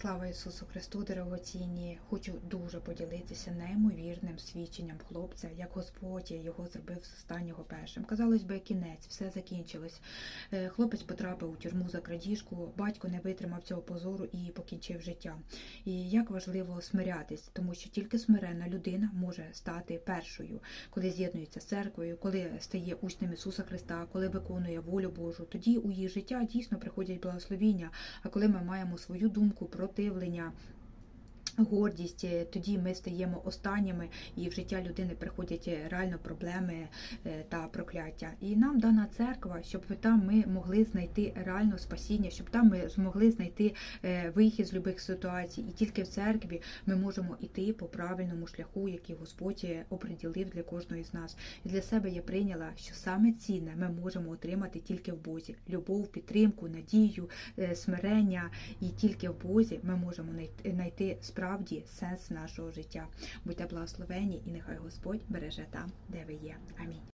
Слава Ісусу Христу, дорогоцінні! Хочу дуже поділитися неймовірним свідченням хлопця, як Господь його зробив з останнього першим. Казалось би, кінець, все закінчилось. Е, Хлопець потрапив у тюрму за крадіжку, батько не витримав цього позору і покінчив життя. І як важливо смирятись, тому що тільки смирена людина може стати першою, коли з'єднується з церквою, коли стає учнем Ісуса Христа, коли виконує волю Божу. Тоді у її життя дійсно приходять благословіння. А коли ми маємо свою думку, противлення. Гордість, е, тоді ми стаємо останніми, і в життя людини приходять е, реально проблеми е, та прокляття. І нам дана церква, щоб там ми могли знайти реально спасіння, щоб там ми змогли знайти вихід з любих ситуацій. І тільки в церкві ми можемо йти по правильному шляху, який Господь оприділив для кожної з нас. І для себе я прийняла, що саме цінне ми можемо отримати тільки в Бозі: любов, підтримку, надію, смирення. І тільки в Бозі ми можемо знайти- знайти справді сенс нашого життя. Будьте благословені, і нехай Господь береже там, де ви є. Амінь.